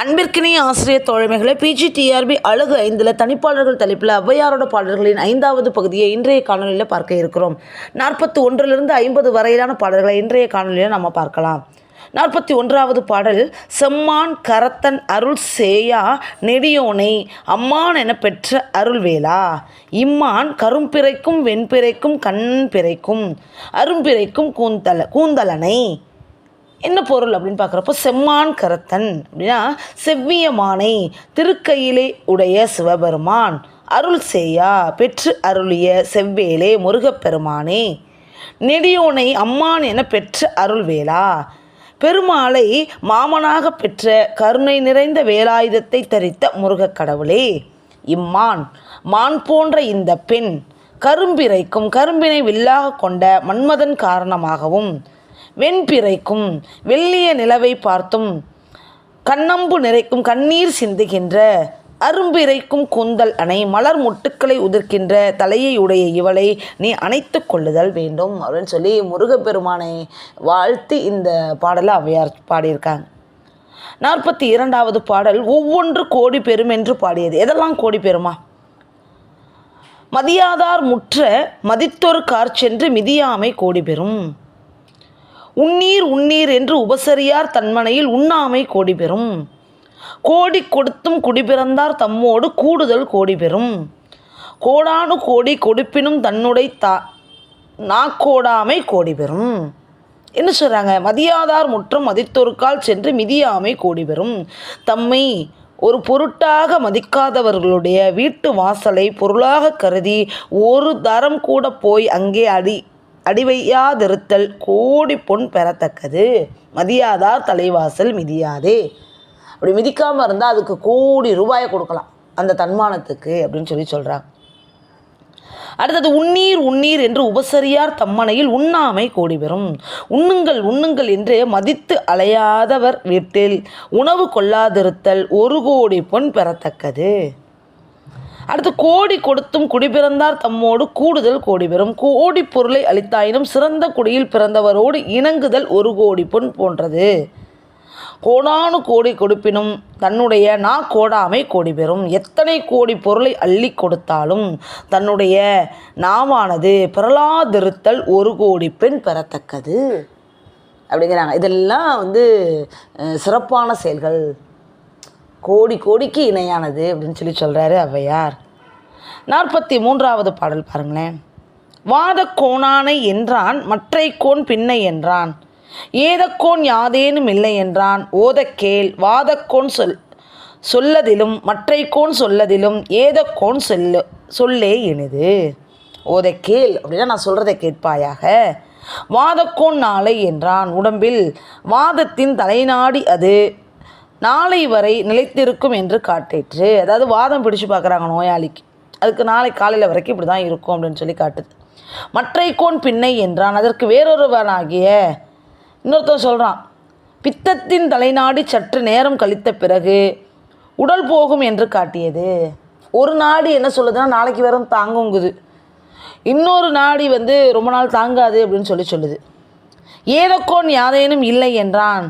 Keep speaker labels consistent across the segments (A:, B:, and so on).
A: அன்பிற்கினிய ஆசிரியர் தோழமைகளை பிஜிடிஆர்பி அழகு ஐந்தில் தனிப்பாளர்கள் தலைப்பில் ஔவையாரோட பாடல்களின் ஐந்தாவது பகுதியை இன்றைய காணொலியில் பார்க்க இருக்கிறோம். நாற்பத்தி ஒன்றிலிருந்து ஐம்பது வரையிலான பாடல்களை இன்றைய காணொலியில் நம்ம பார்க்கலாம். நாற்பத்தி ஒன்றாவது பாடல் செம்மான் கரத்தன் அருள் சேயா நெடியோனை அம்மான் என பெற்ற அருள்வேலா. இம்மான் கரும்பிறைக்கும் வெண்பிறைக்கும் கண் பிறைக்கும் அரும்பிறைக்கும் கூந்தல கூந்தலனை. என்ன பொருள் அப்படின்னு பார்க்குறப்போ செம்மான் கரத்தன். அப்படின்னா செவ்விய மானை திருக்கையிலே உடைய சிவபெருமான். அருள் செய்யா பெற்று அருளிய செவ்வேலே முருகப்பெருமானே. நெடியோனை அம்மான் என பெற்ற அருள்வேலா பெருமாளை மாமனாக பெற்ற கருணை நிறைந்த வேலாயுதத்தை தரித்த முருகக் கடவுளே. இம்மான் மான் போன்ற இந்த பெண் கரும்பிறைக்கும் கரும்பினை வில்லாக கொண்ட மன்மதன் காரணமாகவும் வெண்பிறைக்கும் வெள்ளிய நிலவை பார்த்தும் கண்ணம்பு நிறைக்கும் கண்ணீர் சிந்துகின்ற அரும்பிறைக்கும் கூந்தல் அணை மலர் முட்டுக்களை உதிர்க்கின்ற தலையை உடைய இவளை நீ அணைத்து கொள்ளுதல் வேண்டும் அப்படின்னு சொல்லி முருகப்பெருமானை வாழ்த்தி இந்த பாடலை அவையார் பாடியிருக்காங்க. நாற்பத்தி இரண்டாவது பாடல் ஒவ்வொன்று கோடி பெறும் என்று பாடியது. எதெல்லாம் கோடி பெறுமா மதியாதார் முற்ற மதித்தொரு கார் சென்று மிதியாமை கோடி பெறும். உன்னீர் உன்னீர் என்று உபசரியார் தன்மனையில் உண்ணாமை கோடி பெறும். கோடி கொடுத்தும் குடிபிறந்தார் தம்மோடு கூடுதல் கோடி பெறும். கோடானு கோடி கொடுப்பினும் தன்னுடை தா நாக்கோடாமை கோடி பெறும். என்ன சொல்கிறாங்க மதியாதார் முற்றம் மதித்தொருக்கால் சென்று மிதியாமை கோடி பெறும். தம்மை ஒரு பொருட்டாக மதிக்காதவர்களுடைய வீட்டு வாசலை பொருளாக கருதி ஒரு தரம் கூட போய் அங்கே அடி அடிவையாதிருத்தல் கோடி பொன் பெறத்தக்கது. மதியாதார் தலைவாசல் மிதியாதே. அப்படி மிதிக்காமல் இருந்தால் அதுக்கு கோடி ரூபாயை கொடுக்கலாம். அந்த தன்மானத்துக்கு அப்படின்னு சொல்லி சொல்கிறாங்க அடுத்தது உண்ணீர் உண்ணீர் என்று உபசரியார் தம்மனையில் உண்ணாமை கோடி பெறும். உண்ணுங்கள் உண்ணுங்கள் என்று மதித்து அலையாதவர் வீட்டில் உணவு கொள்ளாதிருத்தல் ஒரு கோடி பொன் பெறத்தக்கது. அடுத்து கோடி கொடுத்தும் குடிபிறந்தார் தம்மோடு கூடுதல் கோடி பெறும். கோடி பொருளை அளித்தாயினும் சிறந்த குடியில் பிறந்தவரோடு இணங்குதல் ஒரு கோடி பொன் போன்றது. கோடானு கோடி கொடுப்பினும் தன்னுடைய நா கோடாமை கோடி பெறும். எத்தனை கோடி பொருளை அள்ளி கொடுத்தாலும் தன்னுடைய நாவானது பிறலாதிருத்தல் ஒரு கோடி பெண் பெறத்தக்கது. அப்படிங்கிறாங்க. இதெல்லாம் வந்து சிறப்பான செயல்கள். கோடி கோடிக்கு இணையானது அப்படின்னு சொல்லி சொல்கிறாரு ஔவையார். நாற்பத்தி மூன்றாவது பாடல் பாருங்களேன். வாத கோணானை என்றான் மற்றை கோன் பின்னை என்றான். ஏதக்கோன் யாதேனும் இல்லை என்றான் ஓதக்கேள் வாதக்கோன் சொல் சொல்லதிலும் மற்றை கோன் சொல்லதிலும் ஏதக்கோன் சொல்ல சொல்லே இனிது. ஓதக்கேள் அப்படின்னா நான் சொல்கிறதை கேட்பாயாக. வாதக்கோன் நாளை என்றான் உடம்பில் வாதத்தின் தலைநாடி அது நாளை வரை நிலைத்திருக்கும் என்று காட்டிற்று. அதாவது வாதம் பிடிச்சு பார்க்குறாங்க நோயாளிக்கு. அதுக்கு நாளை காலையில் வரைக்கும் இப்படி தான் இருக்கும் அப்படின்னு சொல்லி காட்டுது. மற்றை கோன் பின்னை என்றான். அதற்கு வேறொருவனாகிய இன்னொருத்தன் சொல்கிறான் பித்தத்தின் தலைநாடி சற்று நேரம் கழித்த பிறகு உடல் போகும் என்று காட்டியது. ஒரு நாடி என்ன சொல்லுதுன்னா நாளைக்கு வரும் தாங்குங்குது. இன்னொரு நாடி வந்து ரொம்ப நாள் தாங்காது அப்படின்னு சொல்லி சொல்லுது. ஏனக்கோன் யாதேனும் இல்லை என்றான்.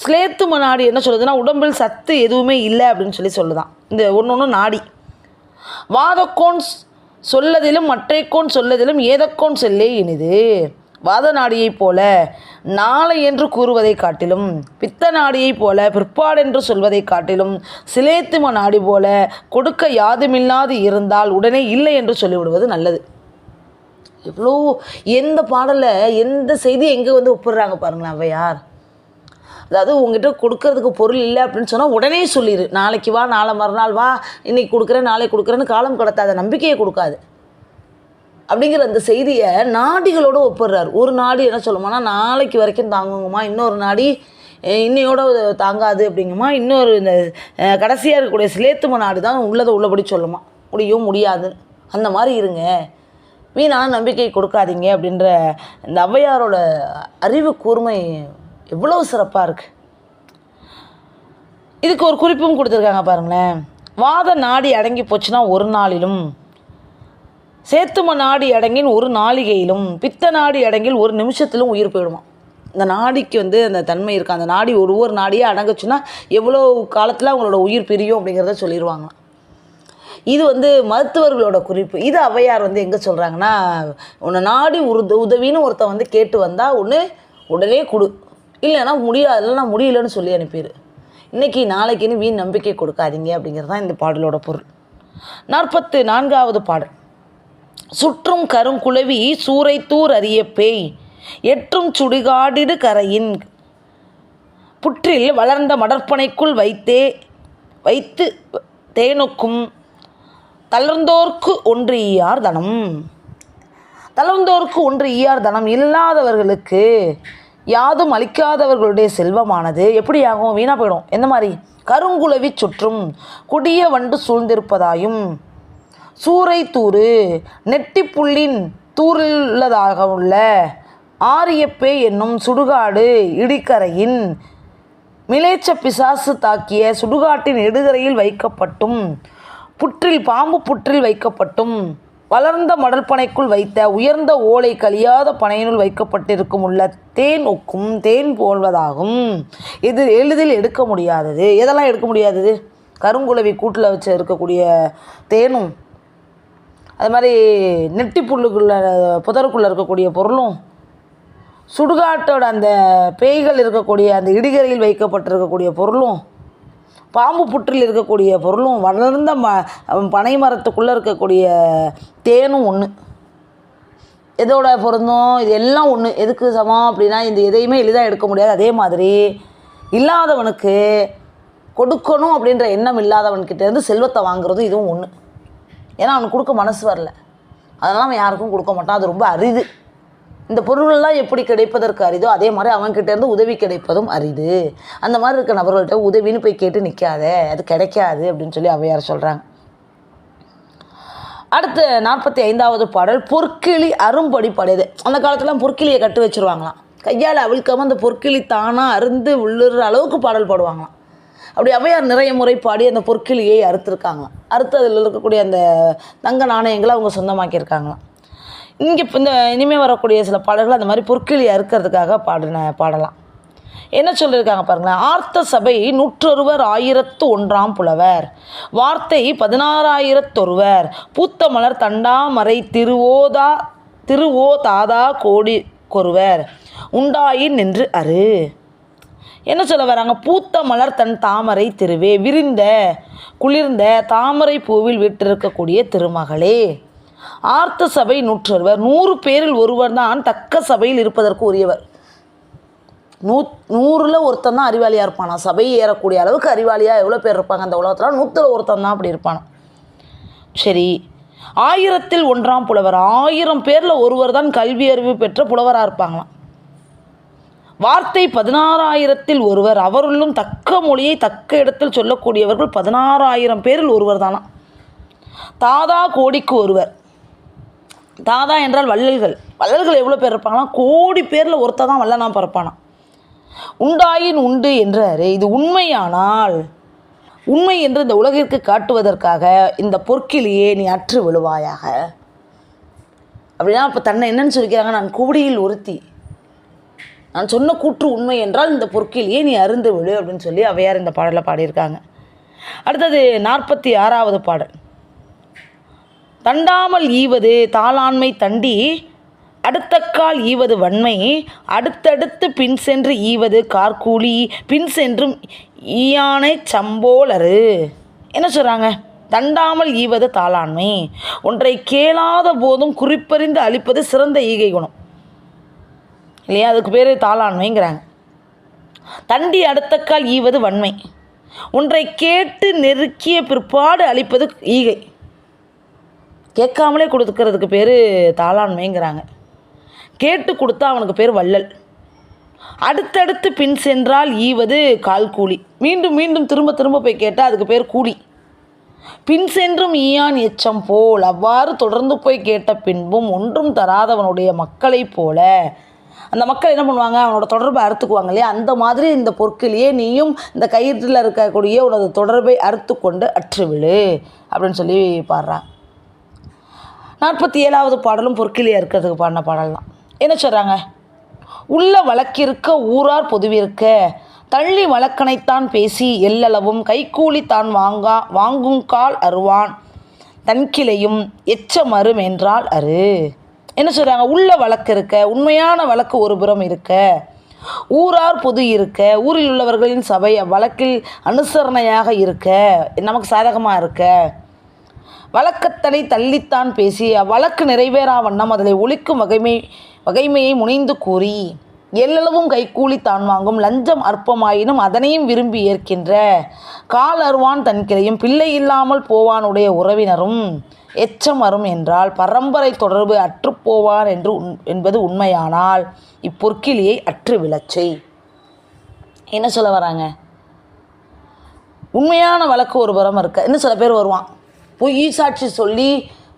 A: ஸ்லேத்தும நாடி என்ன சொல்லுதுன்னா உடம்பில் சத்து எதுவுமே இல்லை அப்படின்னு சொல்லி சொல்லுதான். இந்த ஒன்று ஒன்று நாடி. வாதக்கோன் சொல்லதிலும் மற்றைக்கோன் சொல்லதிலும் ஏதக்கோன் சொல்லே இனிது. வாத நாடியைப் போல நாளை என்று கூறுவதை காட்டிலும் பித்த நாடியைப் போல பிற்பாடென்று சொல்வதை காட்டிலும் சிலேத்தும நாடி போல கொடுக்க யாதுமில்லாது இருந்தால் உடனே இல்லை என்று சொல்லிவிடுவது நல்லது. எவ்வளோ எந்த பாடலை எந்த செய்தி எங்கே வந்து ஒப்புடுறாங்க பாருங்களேன் ஔவையார். அதாவது உங்ககிட்ட கொடுக்கறதுக்கு பொருள் இல்லை அப்படின்னு சொன்னால் உடனே சொல்லிடு நாளைக்கு வா நாளை மறுநாள் வா இன்னைக்கு கொடுக்குறேன் நாளைக்கு கொடுக்குறேன்னு காலம் கடத்தாத நம்பிக்கையை கொடுக்காது. அப்படிங்கிற அந்த செய்தியை நாடிகளோடு ஒப்பிடுறார். ஒரு நாடு என்ன சொல்லுமானா நாளைக்கு வரைக்கும் தாங்குங்கம்மா இன்னொரு நாடி இன்னையோட தாங்காது அப்படிங்கம்மா இன்னொரு இந்த கடைசியாக இருக்கக்கூடிய சிலேத்தும நாடு தான் உள்ளதை உள்ளபடி சொல்லுமா. முடியும் முடியாது. அந்த மாதிரி இருங்க. வீணான நம்பிக்கை கொடுக்காதீங்க அப்படின்ற இந்த ஔவையாரோட அறிவு கூர்மை எவ்வளவு சிறப்பாக இருக்குது இதுக்கு ஒரு குறிப்பும் கொடுத்துருக்காங்க பாருங்களேன். வாத நாடி அடங்கி போச்சுன்னா ஒரு நாளிலும் சேத்தும நாடி அடங்கின் ஒரு நாளிகையிலும் பித்த நாடி அடங்கில் ஒரு நிமிஷத்திலும் உயிர் போயிடுமா? இந்த நாடிக்கு வந்து அந்த தன்மை இருக்குது அந்த நாடி ஒரு ஒரு நாடியே அடங்குச்சுன்னா எவ்வளோ காலத்தில் அவங்களோட உயிர் பிரியும் அப்படிங்கிறத சொல்லிடுவாங்க இது வந்து மருத்துவர்களோட குறிப்பு. இது அவையார் வந்து எங்கே சொல்கிறாங்கன்னா உன்னை நாடி உருது உதவின்னு ஒருத்தன் வந்து கேட்டு வந்தால் ஒன்று உடனே கொடு. இல்லைன்னா முடியாது நான் முடியலன்னு சொல்லி அனுப்பிடு இன்றைக்கி நாளைக்குன்னு வீண் நம்பிக்கை கொடுக்காதீங்க அப்படிங்கிறது தான் இந்த பாடலோட பொருள். நாற்பத்து நான்காவது பாடல். சுற்றும் கருங்குளவி சூறைத்தூர் அறிய பேய் எற்றும் சுடுகாடிடு கரையின் புற்றில் வளர்ந்த மடற்பனைக்குள் வைத்தே வைத்து தேனுக்கும் தளர்ந்தோர்க்கு ஒன்று ஈயார் தனம். தளர்ந்தோர்க்கு ஒன்று ஈயார் தனம் இல்லாதவர்களுக்கு யாதும் அளிக்காதவர்களுடைய செல்வமானது எப்படியாகும்? வீணாக போயிடும். எந்த மாதிரி? கருங்குலவி சுற்றும் கொடிய வண்டு சூழ்ந்திருப்பதாயும் சூறை தூறு நெட்டிப்புள்ளின் தூரிலுள்ளதாக உள்ள ஆரியப்பே என்னும் சுடுகாடு இடிக்கரையின் மிலேச்ச பிசாசு தாக்கிய சுடுகாட்டின் இடுகரையில் வைக்கப்பட்டும் புற்றில் பாம்பு புற்றில் வைக்கப்பட்டும் வளர்ந்த மடல் பனைக்குள் வைத்த உயர்ந்த ஓலை கழியாத பனையினுள் வைக்கப்பட்டிருக்கும் உள்ள தேன் ஒக்கும் தேன் போல்வதாகும். இது எளிதில் எடுக்க முடியாதது. எதெல்லாம் எடுக்க முடியாதது? கருங்குளவி கூட்டில் வச்சு இருக்கக்கூடிய தேனும் அது மாதிரி நெட்டி புல்லுக்குள்ள புதருக்குள்ளே இருக்கக்கூடிய பொருளும் சுடுகாட்டோட அந்த பேய்கள் இருக்கக்கூடிய அந்த இடிகரையில் வைக்கப்பட்டிருக்கக்கூடிய பொருளும் பாம்பு புற்றில் இருக்கக்கூடிய பொருளும் வளர்ந்த ம பனை மரத்துக்குள்ளே இருக்கக்கூடிய தேனும் ஒன்று எதோட பொருந்தும்? இது எல்லாம் ஒன்று எதுக்கு சமம் அப்படின்னா இந்த எதையுமே எளிதாக எடுக்க முடியாது. அதே மாதிரி இல்லாதவனுக்கு கொடுக்கணும் அப்படின்ற எண்ணம் இல்லாதவன்கிட்டேருந்து செல்வத்தை வாங்குறதும் இதுவும் ஒன்று ஏன்னா அவனுக்கு கொடுக்க மனசு வரல. அதெல்லாம் அவன் யாருக்கும் கொடுக்க மாட்டான். அது ரொம்ப அரிது. இந்த பொருள்கள்லாம் எப்படி கிடைப்பதற்கு அரிதோ அதே மாதிரி அவன்கிட்ட இருந்து உதவி கிடைப்பதும் அரிது. அந்த மாதிரி இருக்க நபர்கள்ட்ட உதவின்னு போய் கேட்டு நிற்காத அது கிடைக்காது அப்படின்னு சொல்லி அவையார் சொல்கிறாங்க அடுத்து நாற்பத்தி ஐந்தாவது பாடல் பொற்கிளி அரும்படி படையது. அந்த காலத்துலாம் பொற்கிளியை கட்டு வச்சிருவாங்களாம். கையால் அவிழ்க்காமல் அந்த பொற்கிளி தானாக அருந்து உள்ளுற அளவுக்கு பாடல் பாடுவாங்களாம். அப்படி அவையார் நிறைய முறை பாடி அந்த பொற்கிளியை அறுத்துருக்காங்களாம். அறுத்து அதில் இருக்கக்கூடிய அந்த தங்க நாணயங்களை அவங்க சொந்தமாக்கியிருக்காங்களாம். இங்கே இப்போ இந்த இனிமேல் வரக்கூடிய சில பாடல்கள் அந்த மாதிரி பொற்கிளியாக அறுக்கிறதுக்காக பாடின பாடலாம். என்ன சொல்லியிருக்காங்க பாருங்களேன். ஆர்த்த சபை நூற்றொருவர் ஆயிரத்து ஒன்றாம் புலவர். வார்த்தை பதினாறாயிரத்தொருவர். பூத்த மலர் தண்டாமரை திருவோதா திருவோ தாதா கோடி கொருவர். உண்டாயின் நின்று அரு என்ன சொல்ல வராங்க? பூத்த மலர் தன் தாமரை திருவே விரிந்த குளிர்ந்த தாமரை பூவில் விட்டிருக்கக்கூடிய திருமகளே. ஆர்த்த சபை நூற்றொருவர் நூறு பேரில் ஒருவர் தான் தக்க சபையில் இருப்பதற்கு உரியவர் நூ நூறில் ஒருத்தன் தான் அறிவாளியாக இருப்பானா? சபை ஏறக்கூடிய அளவுக்கு அறிவாளியாக எவ்வளோ பேர் இருப்பாங்க அந்த உலகத்தில்? நூற்றில் ஒருத்தன் தான் அப்படி இருப்பானா? சரி ஆயிரத்தில் ஒன்றாம் புலவர். ஆயிரம் பேரில் ஒருவர் தான் கல்வி அறிவு பெற்ற புலவராக இருப்பாங்களாம். வார்த்தை பதினாறாயிரத்தில் ஒருவர். அவருள்ளும் தக்க மொழியை தக்க இடத்தில் சொல்லக்கூடியவர்கள் பதினாறாயிரம் பேரில் ஒருவர் தானா தாதா கோடிக்கு ஒருவர். தாதா என்றால் வள்ளல்கள். வள்ளல்கள் எவ்வளோ பேர் இருப்பாங்கன்னா கோடி பேரில் ஒருத்தர் தான் வல்லனா பிறப்பானா உண்டாயின் உண்டு என்றாரு இது உண்மையானால் உண்மை என்று இந்த உலகிற்கு காட்டுவதற்காக இந்த பொற்கிலேயே நீ அற்று விழுவாயாக. அப்படின்னா இப்போ தன்னை என்னன்னு சொல்லிக்கிறாங்க நான் கூடியில் ஒருத்தி. நான் சொன்ன கூற்று உண்மை என்றால் இந்த பொற்கிலேயே நீ அருந்து விழு அப்படின்னு சொல்லி அவையார் இந்த பாடலை பாடியிருக்காங்க. அடுத்தது நாற்பத்தி ஆறாவது பாடல். தண்டாமல் ஈவது தாளாண்மை தண்டி அடுத்தக்கால் ஈவது வன்மை அடுத்தடுத்து பின் சென்று ஈவது கார்கூலி பின் சென்றும் ஈயானை சம்போலரு. என்ன சொல்கிறாங்க தண்டாமல் ஈவது தாளாண்மை. ஒன்றை கேளாத போதும் குறிப்பறிந்து அளிப்பது சிறந்த ஈகை குணம். இல்லையா? அதுக்கு பேர் தாளாண்மைங்கிறாங்க. தண்டி அடுத்தக்கால் ஈவது வன்மை. ஒன்றை கேட்டு நெருக்கிய பிற்பாடு அளிப்பது ஈகை. கேட்காமலே கொடுக்கறதுக்கு பேர் தாளாண்மைங்கிறாங்க. கேட்டு கொடுத்தா அவனுக்கு பேர் வள்ளல். அடுத்தடுத்து பின் சென்றால் ஈவது கால் கூலி மீண்டும் மீண்டும் திரும்ப திரும்ப போய் கேட்டால் அதுக்கு பேர் கூலி. பின் சென்றும் ஈயான் எச்சம் போல் அவ்வாறு தொடர்ந்து போய் கேட்ட பின்பும் ஒன்றும் தராதவனுடைய மக்களைப் போல. அந்த மக்கள் என்ன பண்ணுவாங்க? அவனோட தொடர்பை அறுத்துக்குவாங்க இல்லையா? அந்த மாதிரி இந்த பொற்கிலேயே நீயும் இந்த கயிற்றில் இருக்கக்கூடிய உனது தொடர்பை அறுத்து கொண்டு அற்றுவிழு அப்படின்னு சொல்லி பாடுறான் நாற்பத்தி ஏழாவது பாடலும் பொற்கிளியாக இருக்கிறதுக்கு பாடின பாடல் தான் என்ன சொல்கிறாங்க உள்ள வழக்கிருக்க ஊரார் பொதுவிருக்க தள்ளி வழக்கனைத்தான் பேசி எல்லளவும் கைக்கூலி தான் வாங்கா வாங்குங்கால் அருவான் தன்கிளையும் எச்சமரும் என்றால் அரு என்ன சொல்கிறாங்க உள்ள வழக்கு இருக்க உண்மையான வழக்கு ஒரு புறம் இருக்க ஊரார் பொது இருக்க ஊரில் உள்ளவர்களின் சபை வழக்கில் அனுசரணையாக இருக்க நமக்கு சாதகமாக இருக்க வழக்கத்தனை தள்ளித்தான் பேசி அவ்வழக்கு நிறைவேறா வண்ணம் அதனை ஒழிக்கும் வகைமை வகைமையை முனைந்து கூறி எல்லளவும் கைக்கூலி தான் வாங்கும் லஞ்சம் அற்பமாயினும் அதனையும் விரும்பி ஏற்கின்ற கால் அருவான் தன்கிளையும் பிள்ளை இல்லாமல் போவானுடைய உறவினரும் எச்சம் அரும் என்றால் பரம்பரை தொடர்பு அற்றுப்போவான் என்று உண் என்பது உண்மையானால் இப்பொற்கிளியை அற்று விளச்சை. என்ன சொல்ல வராங்க? உண்மையான வழக்கு ஒரு புறம் இருக்க. இன்னும் சில பேர் வருவான். பொய் சாட்சி சொல்லி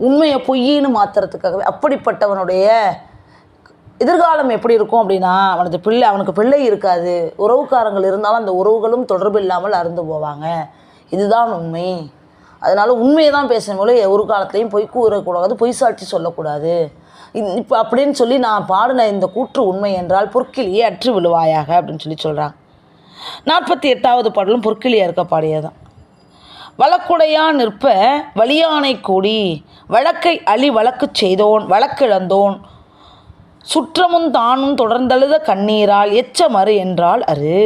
A: உண்மையை பொய்யின்னு மாற்றுறதுக்காகவே அப்படிப்பட்டவனுடைய எதிர்காலம் எப்படி இருக்கும் அப்படின்னா அவனது பிள்ளை அவனுக்கு பிள்ளை இருக்காது. உறவுக்காரங்கள் இருந்தாலும் அந்த உறவுகளும் தொடர்பு இல்லாமல் அருந்து போவாங்க. இதுதான் உண்மை. அதனால் உண்மையை தான் பேசணும் ஒரு காலத்துலையும் பொய் கூறக்கூடாது பொய் சாட்சி சொல்லக்கூடாது. இப்போ அப்படின்னு சொல்லி நான் பாடின இந்த கூற்று உண்மை என்றால் பொற்கிளியே அற்று விழுவாயாக அப்படின்னு சொல்லி சொல்கிறாங்க நாற்பத்தி எட்டாவது பாடலும் பொற்கிளியாக இருக்க பாடியதான் வழக்குடையான் நிற்ப வலியானை கூடி வழக்கை அழி வழக்கு செய்தோன் வழக்கிழந்தோன். சுற்றமும் தானும் தொடர்ந்தழுத கண்ணீரால் எச்சமறு என்றால் அரு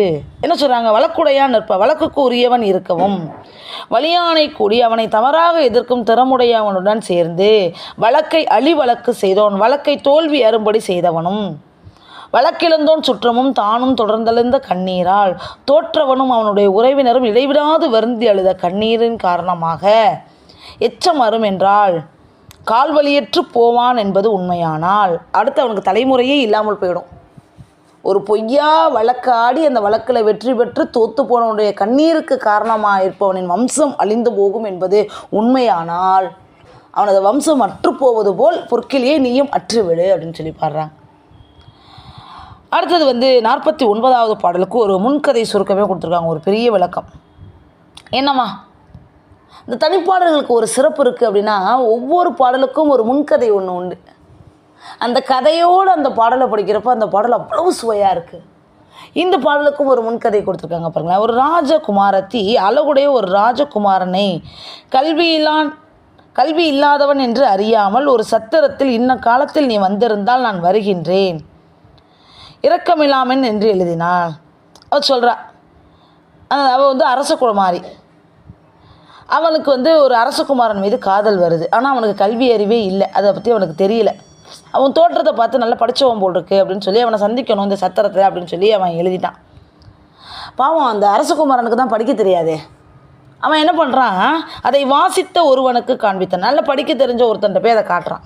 A: என்ன சொல்கிறாங்க வழக்குடையான் நிற்ப வழக்குக்கு உரியவன் இருக்கவும். வலியானை கூடி அவனை தவறாக எதிர்க்கும் திறமுடையவனுடன் சேர்ந்து வழக்கை அழி வழக்கு செய்தோன் வழக்கை தோல்வி அரும்படி செய்தவனும். வழக்கிழந்தோன் சுற்றமும் தானும் தொடர்ந்தெழுந்த கண்ணீரால். தோற்றவனும் அவனுடைய உறவினரும் இடைவிடாது வருந்தி அழுத கண்ணீரின் காரணமாக. எச்சம் அரும் என்றால் கால்வழியற்று போவான் என்பது உண்மையானால் அடுத்து அவனுக்கு தலைமுறையே இல்லாமல் போயிடும். ஒரு பொய்யா வழக்காடி அந்த வழக்கில் வெற்றி பெற்று தோத்து போனவனுடைய கண்ணீருக்கு காரணமாக இருப்பவனின் வம்சம் அழிந்து போகும் என்பது உண்மையானால் அவனது வம்சம் அற்றுப்போவது போல் பொற்கிலேயே நீயும் அற்றுவிடு அப்படின்னு சொல்லி பாடுறாங்க. அடுத்தது வந்து நாற்பத்தி ஒன்பதாவது பாடலுக்கு ஒரு முன்கதை சுருக்கமே கொடுத்துருக்காங்க. ஒரு பெரிய விளக்கம். என்னம்மா? இந்த தனிப்பாடல்களுக்கு ஒரு சிறப்பு இருக்குது அப்படின்னா ஒவ்வொரு பாடலுக்கும் ஒரு முன்கதை ஒன்று உண்டு. அந்த கதையோடு அந்த பாடலை படிக்கிறப்ப அந்த பாடல் அவ்வளவு சுவையாக இருக்குது இந்த பாடலுக்கும் ஒரு முன்கதை கொடுத்துருக்காங்க பாருங்களேன். ஒரு ராஜகுமாரத்தி அழகுடைய ஒரு ராஜகுமாரனை கல்வியிலான் கல்வி இல்லாதவன் என்று அறியாமல் ஒரு சத்திரத்தில் இன்ன காலத்தில் நீ வந்திருந்தால் நான் வருகின்றேன். இரக்கமில்லாமன் என்று எழுதினாள். அவள் சொல்கிறா அவள் வந்து அரச குமாரி. அவனுக்கு வந்து ஒரு அரசகுமாரன் மீது காதல் வருது. ஆனால் அவனுக்கு கல்வி அறிவே இல்லை. அதை பற்றி அவனுக்கு தெரியல. அவன் தோற்றத்தை பார்த்து நல்லா படித்தவன் போல் இருக்கு அப்படின்னு சொல்லி அவனை சந்திக்கணும் இந்த சத்திரத்தை அப்படின்னு சொல்லி அவன் எழுதிட்டான். பாவம் அந்த அரசகுமாரனுக்கு தான் படிக்க தெரியாதே. அவன் என்ன பண்ணுறான் அதை வாசித்த ஒருவனுக்கு காண்பித்தான். நல்லா படிக்க தெரிஞ்ச ஒருத்தன்ட்ட போய் அதை காட்டுறான்.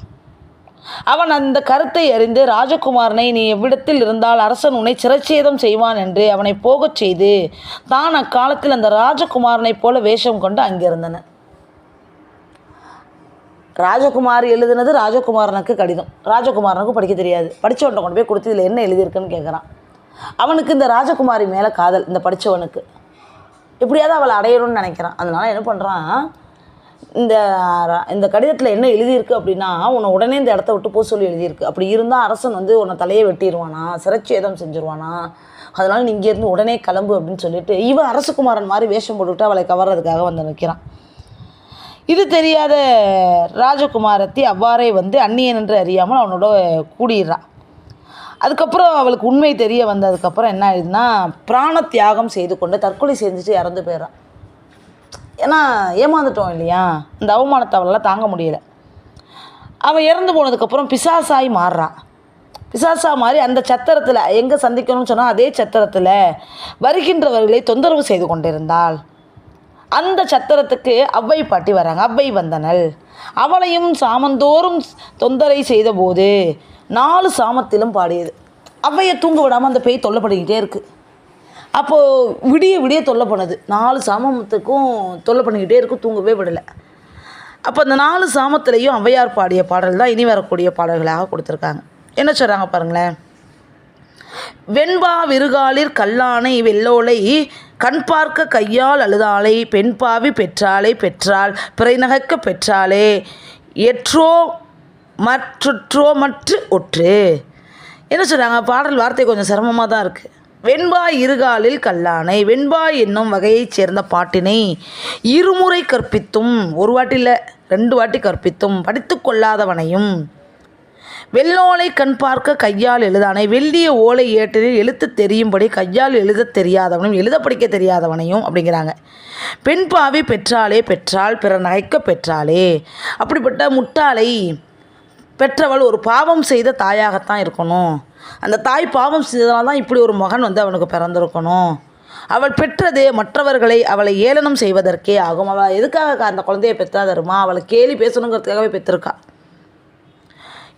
A: அவன் அந்த கருத்தை அறிந்து ராஜகுமாரனை நீ எவ்விடத்தில் இருந்தால் அரசன் உன்னை சிரச்சேதம் செய்வான் என்று அவனை போகச் செய்து தான் அக்காலத்தில் அந்த ராஜகுமாரனைப் போல வேஷம் கொண்டு அங்கிருந்தன. ராஜகுமார் எழுதுனது ராஜகுமாரனுக்கு கடிதம். ராஜகுமாரனுக்கு படிக்க தெரியாது. படித்தவன்ட்ட கொண்டு போய் கொடுத்து இதில் என்ன எழுதியிருக்குன்னு கேட்குறான் அவனுக்கு இந்த ராஜகுமாரி மேலே காதல் இந்த படித்தவனுக்கு எப்படியாவது அவளை அடையணும்னு நினைக்கிறான். அதனால என்ன பண்ணுறான் இந்த இந்த கடிதத்தில் என்ன எழுதியிருக்கு அப்படின்னா உன்னை உடனே இந்த இடத்த விட்டு போக சொல்லி எழுதியிருக்கு. அப்படி இருந்தால் அரசன் வந்து உன்னை தலையை வெட்டிடுவானா சிரச்சேதம் செஞ்சுருவானா? அதனால் நீ இங்கேருந்து உடனே கிளம்பு அப்படின்னு சொல்லிட்டு இவன் அரசகுமாரன் மாதிரி வேஷம் போட்டுவிட்டு அவளை கவர்றதுக்காக வந்து நிற்கிறான் இது தெரியாத ராஜகுமாரத்தி அவ்வாறே வந்து அந்நியன் என்று அறியாமல் அவனோட கூடிடுறான். அதுக்கப்புறம் அவளுக்கு உண்மை தெரிய வந்ததுக்கப்புறம் என்ன ஆயிடுதுன்னா பிராண தியாகம் செய்து கொண்டு தற்கொலை செஞ்சுட்டு இறந்து போயிடுறான். ஏன்னா ஏமாந்துட்டோம் இல்லையா? இந்த அவமானத்தை அவளால் தாங்க முடியல. அவள் இறந்து போனதுக்கப்புறம் பிசாசாய் மாறுறான் பிசாசா மாதிரி அந்த சத்திரத்தில் எங்கே சந்திக்கணும்னு சொன்னால் அதே சத்திரத்தில் வருகின்றவர்களை தொந்தரவு செய்து கொண்டிருந்தாள். அந்த சத்திரத்துக்கு அவ்வை பாட்டி வராங்க. அவ்வை வந்தனல் அவளையும் சாமந்தோறும் தொந்தரை செய்தபோது நாலு சாமத்திலும் பாடியது. அவ்வையை தூங்க விடாமல் அந்த பேய் தொல்லை இருக்குது அப்போது விடிய விடிய தொல்லை பண்ணுது. நாலு சாமத்துக்கும் தொல்லை பண்ணிக்கிட்டே இருக்கும் தூங்கவே விடலை. அப்போ அந்த நாலு சாமத்திலையும் ஔவையார் பாடிய பாடல் தான் இனி வரக்கூடிய பாடல்களாக கொடுத்துருக்காங்க. என்ன சொல்கிறாங்க பாருங்களேன். வெண்பா விருகாலிற் கல்லானை வெள்ளோலை கண் பார்க்க கையால் அழுதாளை பெண் பாவி பெற்றாளை பெற்றாள் பிறைநகைக்க பெற்றாளே எற்றோ மற்றுற்றோ மற்று ஒற்று. என்ன சொல்கிறாங்க பாடல் வார்த்தை கொஞ்சம் சிரமமாக தான் இருக்குது வெண்பாய் இருகாலில் கல்லானை வெண்பாய் என்னும் வகையைச் சேர்ந்த பாட்டினை இருமுறை கற்பித்தும் ஒரு வாட்டில் ரெண்டு வாட்டி கற்பித்தும் படித்து கொள்ளாதவனையும் வெள்ளோலை கண் பார்க்க கையால் எழுதானை வெள்ளிய ஓலை ஏட்டினில் எழுத்து தெரியும்படி கையால் எழுதத் தெரியாதவனும் எழுத படிக்க தெரியாதவனையும் அப்படிங்கிறாங்க. பெண் பாவி பெற்றாலே பெற்றால் பிற நகைக்க பெற்றாலே அப்படிப்பட்ட முட்டாளை பெற்றவள் ஒரு பாவம் செய்த தாயாகத்தான் இருக்கணும். அந்த தாய் பாவம் செய்ததால் தான் இப்படி ஒரு மகன் வந்து அவனுக்கு பிறந்திருக்கணும். அவள் பெற்றது மற்றவர்களை அவளை ஏளனம் செய்வதற்கே ஆகும். அவள் எதுக்காக அந்த குழந்தையை பெற்றா தருமா அவளை கேலி பேசணுங்கிறதுக்காகவே பெற்றிருக்கா.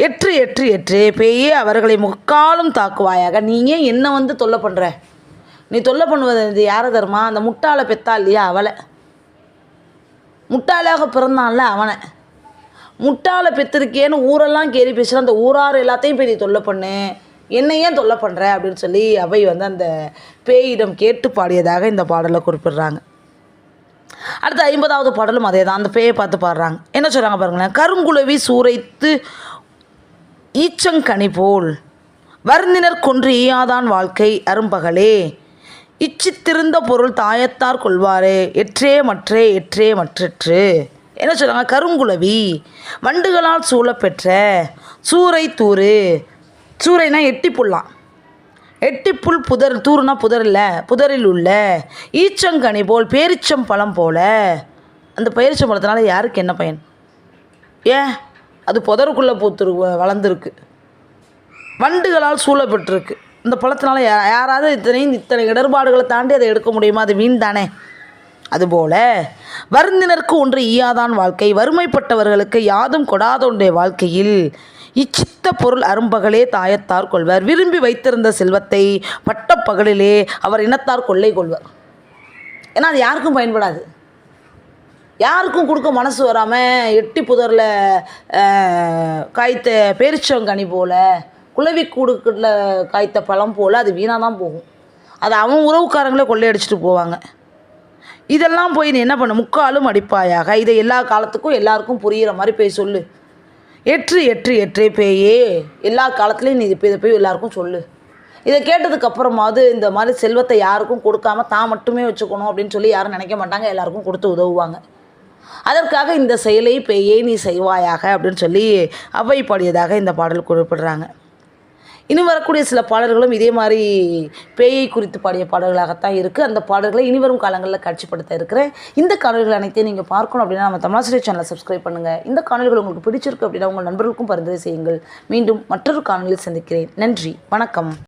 A: எற்று எற்று எற்று பேயே அவர்களை முக்காலும் தாக்குவாயாக. நீ ஏன் என்ன வந்து தொல்லை பண்ணுற நீ தொல்லை பண்ணுவது இது யாரை தருமா அந்த முட்டாளை பெத்தா இல்லையா? அவளை. முட்டாளாக பிறந்தான்ல அவனை. முட்டாளை பெற்றிருக்கேன்னு ஊரெல்லாம் கேலி பேசுகிற அந்த ஊரார் எல்லாத்தையும் போய் நீ தொல்லை பண்ணு. என்னை ஏன் தொல்லை பண்ணுற அப்படின்னு சொல்லி அவை வந்து அந்த பேயிடம் கேட்டு பாடியதாக இந்த பாடலை குறிப்பிடுறாங்க. அடுத்த ஐம்பதாவது பாடலும் அதே தான் அந்த பேயை பார்த்து பாடுறாங்க. என்ன சொல்கிறாங்க பாருங்களேன். கருங்குளவி சூறைத்து ஈச்சங்கனி போல் வருந்தினர் கொன்று ஈயாதான் வாழ்க்கை அரும்பகலே. இச்சித்திருந்த பொருள் தாயத்தார் கொள்வாரே. எற்றே மற்றே எற்றே மற்றற்று. என்ன சொல்கிறாங்க கருங்குளவி வண்டுகளால் சூழப்பெற்ற சூறை தூறு. சூறைனா எட்டி புல்லாம். எட்டிப்புல் புதர் தூறுனா புதர் இல்லை புதரில் உள்ள ஈச்சங்கனி போல் பேரிச்சம் பழம் போல. அந்த பேரிச்சம் பழத்தினால யாருக்கு என்ன பயன்? ஏன்? அது புதருக்குள்ளே பூத்துரு வளர்ந்துருக்கு. வண்டுகளால் சூழப்பட்டிருக்கு இந்த பழத்தினால யா யாராவது இத்தனையும் இத்தனை இடர்பாடுகளை தாண்டி அதை எடுக்க முடியுமா? அது வீண் தானே. அதுபோல வருந்தினருக்கு ஒன்று ஈயாதான் வாழ்க்கை வறுமைப்பட்டவர்களுக்கு யாதும் கொடாதொன்றைய வாழ்க்கையில். இச்சித்த பொருள் அரும்பகலே தாயத்தார் கொள்வர். விரும்பி வைத்திருந்த செல்வத்தை பட்டப்பகலிலே அவர் இனத்தார் கொள்ளை கொள்வர். ஏன்னா அது யாருக்கும் பயன்படாது. யாருக்கும் கொடுக்க மனசு வராமல் எட்டி புதரில் காய்த்த பேரிச்சங்கனி போல் குளவி கூடுக்குள்ள காய்த்த பழம் போல் அது வீணாக தான் போகும். அது அவன் உறவுக்காரங்களே கொள்ளையடிச்சிட்டு போவாங்க. இதெல்லாம் போய் நீ என்ன பண்ண? முக்காலும் அடிப்பாயாக. இதை எல்லா காலத்துக்கும் எல்லாருக்கும் புரிகிற மாதிரி போய் சொல்லு. எற்று எற்று எற்றே பேயே. எல்லா காலத்துலேயும் நீ இப்போ இதை போய் எல்லாருக்கும் சொல்லு. இதை கேட்டதுக்கு அப்புறமாவது இந்த மாதிரி செல்வத்தை யாருக்கும் கொடுக்காம தான் மட்டுமே வச்சுக்கணும் அப்படின்னு சொல்லி யாரும் நினைக்க மாட்டாங்க. எல்லாருக்கும் கொடுத்து உதவுவாங்க. அதற்காக இந்த செயலை பேயே நீ செய்வாயாக அப்படின்னு சொல்லி அவை பாடியதாக இந்த பாடல் குறிப்பிடுறாங்க. இனி வரக்கூடிய சில பாடல்களும் இதே மாதிரி பேயை குறித்து பாடிய பாடல்களாகத்தான் இருக்குது அந்த பாடல்களை இனி வரும் காலங்களில் காட்சிப்படுத்த இருக்கிறேன். இந்த காணொலிகள் அனைத்தையும் நீங்கள் பார்க்கணும் அப்படின்னா நம்ம தமிழாசிரியர் சேனலை சப்ஸ்கிரைப் பண்ணுங்கள் இந்த காணொலிகள் உங்களுக்கு பிடிச்சிருக்கு அப்படின்னா உங்கள் நண்பர்களுக்கும் பரிந்துரை செய்யுங்கள். மீண்டும் மற்றொரு காணொலியில் சந்திக்கிறேன். நன்றி. வணக்கம்.